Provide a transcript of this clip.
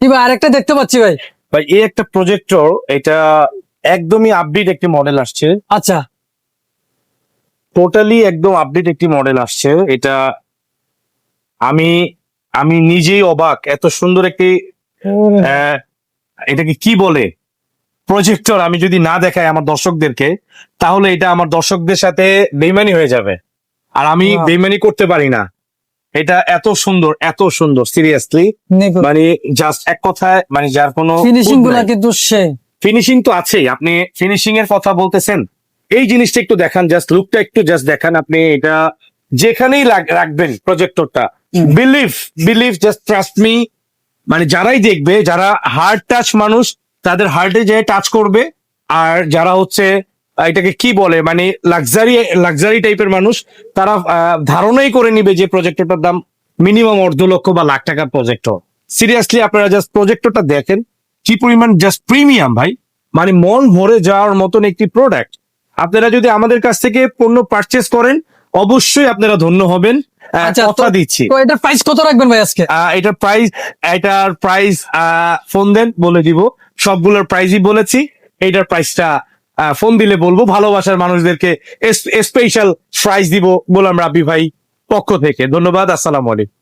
কি ভাই আরেকটা দেখতে পাচ্ছি ভাই। ভাই এই একটা প্রজেক্টর এটা একদমই আপডেট একটি মডেল আসছে। আচ্ছা। টোটালি একদম আপডেট একটি মডেল আসছে। এটা আমি আমি নিজেই অবাক এত সুন্দর একটি আহ, এটাকে কি বলে? প্রজেক্টর আমি যদি না দেখাই আমার দর্শকদেরকে তাহলে এটা আমার দর্শকদের সাথে বেইমানি হয়ে যাবে। আর আমি. বেইমানি করতে পারি না। এটা এত সুন্দর এত সুন্দর সিরিয়াসলি মানে জাস্ট এক কথায় মানে যার কোনো ফিনিশিংগুলা কিন্তু ফিনিশিং তো আছেই। আপনি ফিনিশিং এর কথা বলতেছেন। এই জিনিসটা একটু দেখান জাস্ট লুকটা একটু জাস্ট দেখান। আপনি এটা যেখানেই রাখবেন প্রজেক্টরটা believe believe just trust me মানে যারাই দেখবে যারা হার্ড টাচ মানুষ তাদের হার্টে যে টাচ করবে। আর যারা হচ্ছে এটাকে কি বলে? মানে লাক্সারি লাক্সারি টাইপের মানুষ তারা ধারণাই করে নিবে যে প্রজেক্টরটার দাম মিনিমাম অর্ধ লক্ষ বা লাখ টাকার প্রজেক্টর সিরিয়াসলি আপনারা জাস্ট প্রজেক্টরটা দেখেন কি পরিমাণ জাস্ট প্রিমিয়াম ভাই। মানে মন ভরে যাওয়ার মতন একটি প্রোডাক্ট আপনারা যদি আমাদের কাছ থেকে পণ্য পারচেস করেন অবশ্যই আপনারা ধন্য হবেন। আচ্ছা, কথা দিচ্ছি। প্রাইস কত রাখবেন ভাই আজকে? এটার প্রাইস এটার প্রাইস ফোন দেন বলে দিব। সবগুলোর প্রাইসই বলেছি। এটার প্রাইসটা ফোন দিলে বলব, ভালোবাসার মানুষদেরকে স্পেশাল প্রাইজ দিব বললাম রাবি ভাই পক্ষ থেকে। ধন্যবাদ, আসসালাম আলাইকুম।